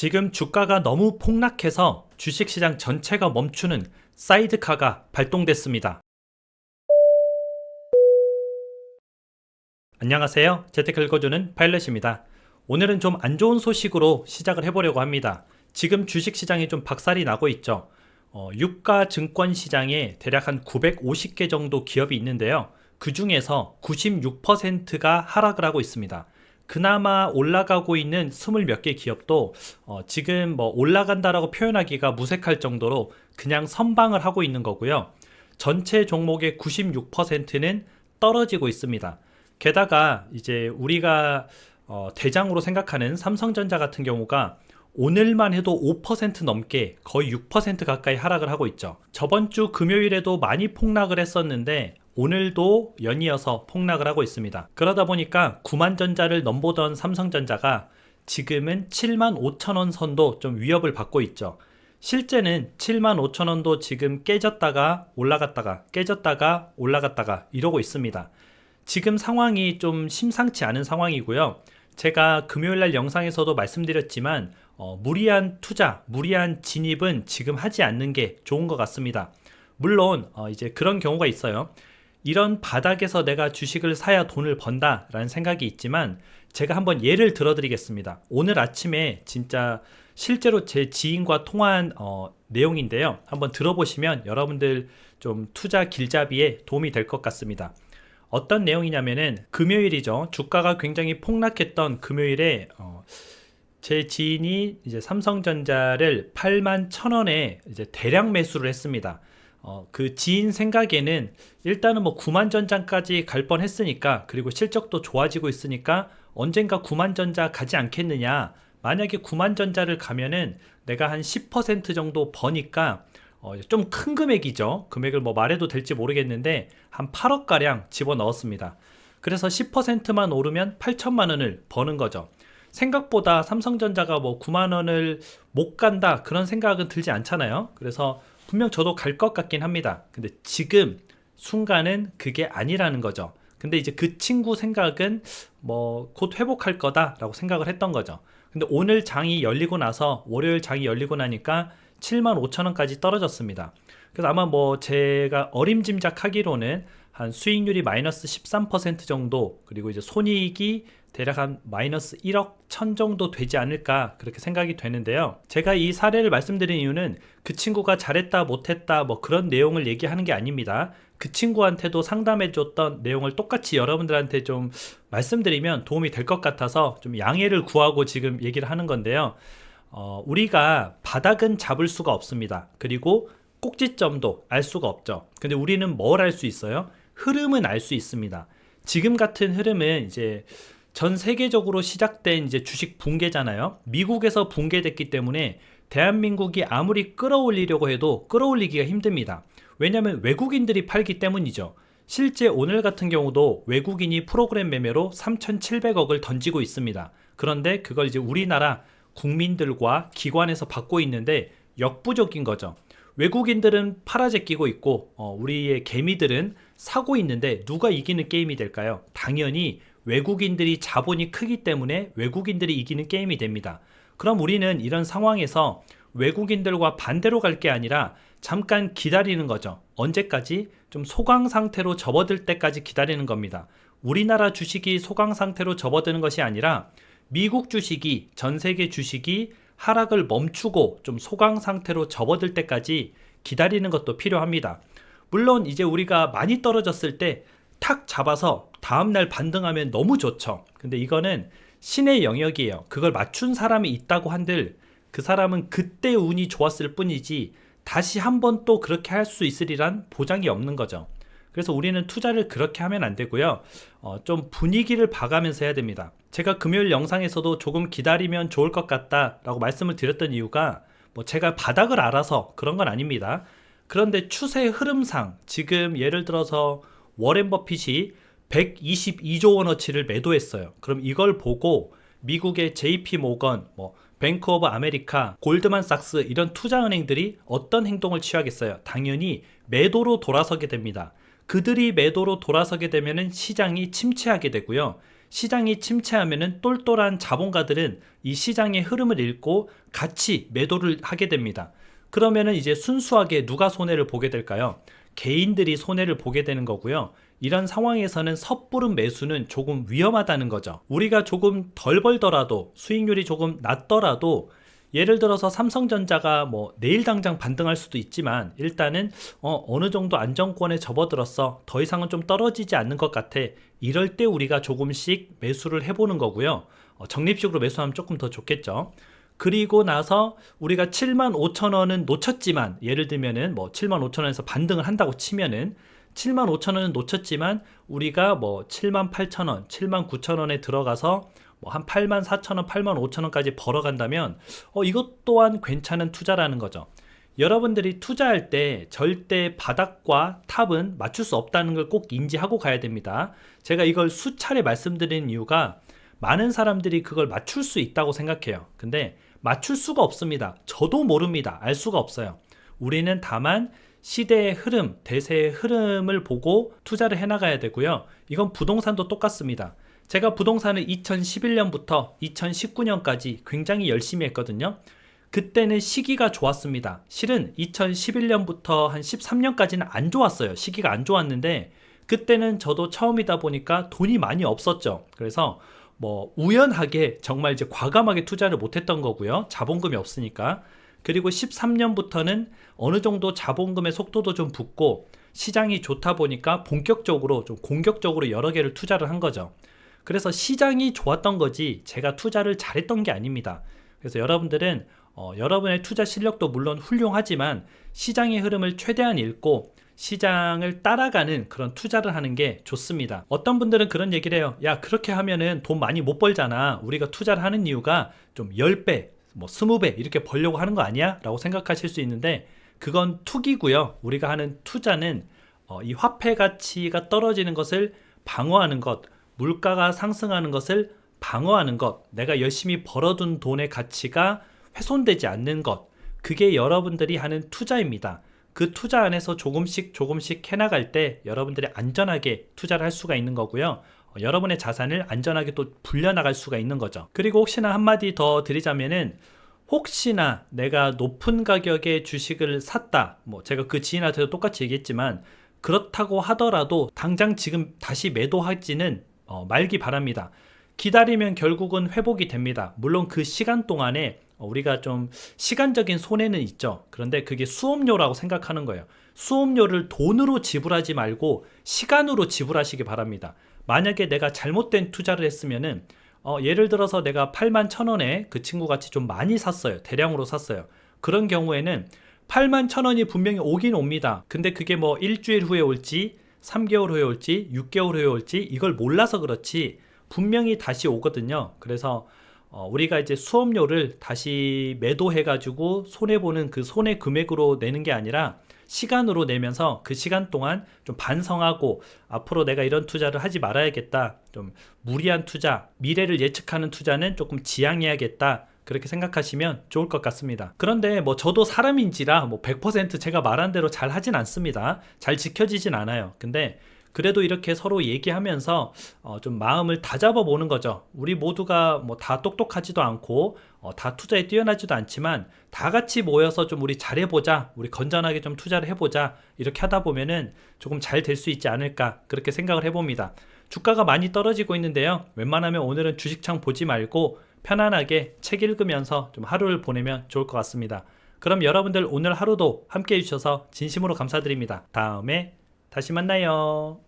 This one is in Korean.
지금 주가가 너무 폭락해서 주식시장 전체가 멈추는 사이드카가 발동됐습니다. 안녕하세요. 재테크 읽어주는 파일럿입니다. 오늘은 좀 안 좋은 소식으로 시작을 해보려고 합니다. 지금 주식시장이 좀 박살이 나고 있죠. 어, 유가 증권 시장에 대략 한 950개 정도 기업이 있는데요. 그 중에서 96%가 하락을 하고 있습니다. 그나마 올라가고 있는 스물 몇 개 기업도 어, 지금 뭐 올라간다라고 표현하기가 무색할 정도로 그냥 선방을 하고 있는 거고요. 전체 종목의 96%는 떨어지고 있습니다. 게다가 이제 우리가 어, 대장으로 생각하는 삼성전자 같은 경우가 오늘만 해도 5% 넘게 거의 6% 가까이 하락을 하고 있죠. 저번 주 금요일에도 많이 폭락을 했었는데 오늘도 연이어서 폭락을 하고 있습니다. 그러다 보니까 9만 전자를 넘보던 삼성전자가 지금은 7만 5천 원 선도 좀 위협을 받고 있죠. 실제는 7만 5천 원도 지금 깨졌다가 올라갔다가 깨졌다가 올라갔다가 이러고 있습니다. 지금 상황이 좀 심상치 않은 상황이고요. 제가 금요일 날 영상에서도 말씀드렸지만 어, 무리한 투자, 무리한 진입은 지금 하지 않는 게 좋은 것 같습니다. 물론 어, 이제 그런 경우가 있어요. 이런 바닥에서 내가 주식을 사야 돈을 번다라는 생각이 있지만 제가 한번 예를 들어 드리겠습니다. 오늘 아침에 진짜 실제로 제 지인과 통화한 어, 내용인데요. 한번 들어보시면 여러분들 좀 투자 길잡이에 도움이 될 것 같습니다. 어떤 내용이냐면은 금요일이죠. 주가가 굉장히 폭락했던 금요일에 어, 제 지인이 이제 삼성전자를 8만 1천 원에 이제 대량 매수를 했습니다. 어, 그 지인 생각에는 일단은 뭐 9만 전장까지 갈 뻔 했으니까 그리고 실적도 좋아지고 있으니까 언젠가 9만 전자 가지 않겠느냐. 만약에 9만 전자를 가면은 내가 한 10% 정도 버니까 어, 좀 큰 금액이죠. 금액을 뭐 말해도 될지 모르겠는데 한 8억 가량 집어 넣었습니다. 그래서 10%만 오르면 8천만 원을 버는 거죠. 생각보다 삼성전자가 뭐 9만 원을 못 간다 그런 생각은 들지 않잖아요. 그래서 분명 저도 갈 것 같긴 합니다. 근데 지금 순간은 그게 아니라는 거죠. 근데 이제 그 친구 생각은 뭐 곧 회복할 거다라고 생각을 했던 거죠. 근데 오늘 장이 열리고 나서 월요일 장이 열리고 나니까 7만 5천 원까지 떨어졌습니다. 그래서 아마 뭐 제가 어림짐작하기로는 한 수익률이 마이너스 13% 정도 그리고 이제 손익이 대략 한 마이너스 1억 천 정도 되지 않을까 그렇게 생각이 되는데요. 제가 이 사례를 말씀드린 이유는 그 친구가 잘했다 못했다 뭐 그런 내용을 얘기하는 게 아닙니다. 그 친구한테도 상담해 줬던 내용을 똑같이 여러분들한테 좀 말씀드리면 도움이 될 것 같아서 좀 양해를 구하고 지금 얘기를 하는 건데요. 어, 우리가 바닥은 잡을 수가 없습니다. 그리고 꼭지점도 알 수가 없죠. 근데 우리는 뭘 알 수 있어요? 흐름은 알 수 있습니다. 지금 같은 흐름은 이제 전 세계적으로 시작된 이제 주식 붕괴잖아요. 미국에서 붕괴됐기 때문에 대한민국이 아무리 끌어올리려고 해도 끌어올리기가 힘듭니다. 왜냐하면 외국인들이 팔기 때문이죠. 실제 오늘 같은 경우도 외국인이 프로그램 매매로 3,700억을 던지고 있습니다. 그런데 그걸 이제 우리나라 국민들과 기관에서 받고 있는데 역부족인 거죠. 외국인들은 팔아제끼고 있고 어, 우리의 개미들은 사고 있는데 누가 이기는 게임이 될까요? 당연히 외국인들이 자본이 크기 때문에 외국인들이 이기는 게임이 됩니다. 그럼 우리는 이런 상황에서 외국인들과 반대로 갈 게 아니라 잠깐 기다리는 거죠. 언제까지? 좀 소강 상태로 접어들 때까지 기다리는 겁니다. 우리나라 주식이 소강 상태로 접어드는 것이 아니라 미국 주식이 전 세계 주식이 하락을 멈추고 좀 소강 상태로 접어들 때까지 기다리는 것도 필요합니다. 물론 이제 우리가 많이 떨어졌을 때 탁 잡아서 다음날 반등하면 너무 좋죠. 근데 이거는 신의 영역이에요. 그걸 맞춘 사람이 있다고 한들 그 사람은 그때 운이 좋았을 뿐이지 다시 한 번 또 그렇게 할 수 있으리란 보장이 없는 거죠. 그래서 우리는 투자를 그렇게 하면 안 되고요. 어, 좀 분위기를 봐가면서 해야 됩니다. 제가 금요일 영상에서도 조금 기다리면 좋을 것 같다라고 말씀을 드렸던 이유가 뭐 제가 바닥을 알아서 그런 건 아닙니다. 그런데 추세 흐름상 지금 예를 들어서 워렌 버핏이 122조 원어치를 매도했어요. 그럼 이걸 보고 미국의 JP 모건, 뭐 뱅크 오브 아메리카, 골드만삭스 이런 투자은행들이 어떤 행동을 취하겠어요? 당연히 매도로 돌아서게 됩니다. 그들이 매도로 돌아서게 되면 시장이 침체하게 되고요. 시장이 침체하면은 똘똘한 자본가들은 이 시장의 흐름을 읽고 같이 매도를 하게 됩니다. 그러면은 이제 순수하게 누가 손해를 보게 될까요? 개인들이 손해를 보게 되는 거고요. 이런 상황에서는 섣부른 매수는 조금 위험하다는 거죠. 우리가 조금 덜 벌더라도 수익률이 조금 낮더라도 예를 들어서 삼성전자가 뭐 내일 당장 반등할 수도 있지만 일단은 어, 어느 정도 안정권에 접어들었어. 더 이상은 좀 떨어지지 않는 것 같아. 이럴 때 우리가 조금씩 매수를 해보는 거고요. 어, 적립식으로 매수하면 조금 더 좋겠죠. 그리고 나서 우리가 7만 5천 원은 놓쳤지만 예를 들면은 뭐 7만 5천 원에서 반등을 한다고 치면은 7만 5천 원은 놓쳤지만 우리가 뭐 7만 8천 원, 7만 9천 원에 들어가서 뭐 한 8만 4천 원, 8만 5천 원까지 벌어간다면 어 이것 또한 괜찮은 투자라는 거죠. 여러분들이 투자할 때 절대 바닥과 탑은 맞출 수 없다는 걸 꼭 인지하고 가야 됩니다. 제가 이걸 수차례 말씀드린 이유가 많은 사람들이 그걸 맞출 수 있다고 생각해요. 근데 맞출 수가 없습니다. 저도 모릅니다. 알 수가 없어요. 우리는 다만 시대의 흐름, 대세의 흐름을 보고 투자를 해나가야 되고요. 이건 부동산도 똑같습니다. 제가 부동산을 2011년부터 2019년까지 굉장히 열심히 했거든요. 그때는 시기가 좋았습니다. 실은 2011년부터 한 13년까지는 안 좋았어요. 시기가 안 좋았는데 그때는 저도 처음이다 보니까 돈이 많이 없었죠. 그래서 뭐 우연하게 정말 이제 과감하게 투자를 못했던 거고요. 자본금이 없으니까. 그리고 13년부터는 어느 정도 자본금의 속도도 좀 붙고 시장이 좋다 보니까 본격적으로 좀 공격적으로 여러 개를 투자를 한 거죠. 그래서 시장이 좋았던 거지 제가 투자를 잘했던 게 아닙니다. 그래서 여러분들은 어, 여러분의 투자 실력도 물론 훌륭하지만 시장의 흐름을 최대한 읽고 시장을 따라가는 그런 투자를 하는 게 좋습니다. 어떤 분들은 그런 얘기를 해요. 야, 그렇게 하면은 돈 많이 못 벌잖아. 우리가 투자를 하는 이유가 좀 10배, 뭐 20배 이렇게 벌려고 하는 거 아니야? 라고 생각하실 수 있는데 그건 투기고요. 우리가 하는 투자는 어, 이 화폐 가치가 떨어지는 것을 방어하는 것, 물가가 상승하는 것을 방어하는 것, 내가 열심히 벌어둔 돈의 가치가 훼손되지 않는 것, 그게 여러분들이 하는 투자입니다. 그 투자 안에서 조금씩 조금씩 해나갈 때 여러분들이 안전하게 투자를 할 수가 있는 거고요. 어, 여러분의 자산을 안전하게 또 불려나갈 수가 있는 거죠. 그리고 혹시나 한마디 더 드리자면은 혹시나 내가 높은 가격의 주식을 샀다. 뭐 제가 그 지인한테도 똑같이 얘기했지만 그렇다고 하더라도 당장 지금 다시 매도하지는 어, 말기 바랍니다. 기다리면 결국은 회복이 됩니다. 물론 그 시간 동안에 어, 우리가 좀 시간적인 손해는 있죠. 그런데 그게 수업료라고 생각하는 거예요. 수업료를 돈으로 지불하지 말고 시간으로 지불하시기 바랍니다. 만약에 내가 잘못된 투자를 했으면은 어, 예를 들어서 내가 8만 천 원에 그 친구 같이 좀 많이 샀어요. 대량으로 샀어요. 그런 경우에는 8만 천 원이 분명히 오긴 옵니다. 근데 그게 뭐 일주일 후에 올지, 3개월 후에 올지, 6개월 후에 올지 이걸 몰라서 그렇지 분명히 다시 오거든요. 그래서 어, 우리가 이제 수업료를 다시 매도해가지고 손해보는 그 손해 금액으로 내는 게 아니라 시간으로 내면서 그 시간 동안 좀 반성하고 앞으로 내가 이런 투자를 하지 말아야겠다. 좀 무리한 투자, 미래를 예측하는 투자는 조금 지양해야겠다. 그렇게 생각하시면 좋을 것 같습니다. 그런데 뭐 저도 사람인지라 뭐 100% 제가 말한 대로 잘 하진 않습니다. 잘 지켜지진 않아요. 근데 그래도 이렇게 서로 얘기하면서 어, 좀 마음을 다잡아 보는 거죠. 우리 모두가 뭐 다 똑똑하지도 않고 어, 다 투자에 뛰어나지도 않지만 다 같이 모여서 좀 우리 잘해보자, 우리 건전하게 좀 투자를 해보자 이렇게 하다 보면은 조금 잘 될 수 있지 않을까 그렇게 생각을 해봅니다. 주가가 많이 떨어지고 있는데요. 웬만하면 오늘은 주식창 보지 말고 편안하게 책 읽으면서 좀 하루를 보내면 좋을 것 같습니다. 그럼 여러분들 오늘 하루도 함께 해주셔서 진심으로 감사드립니다. 다음에 다시 만나요.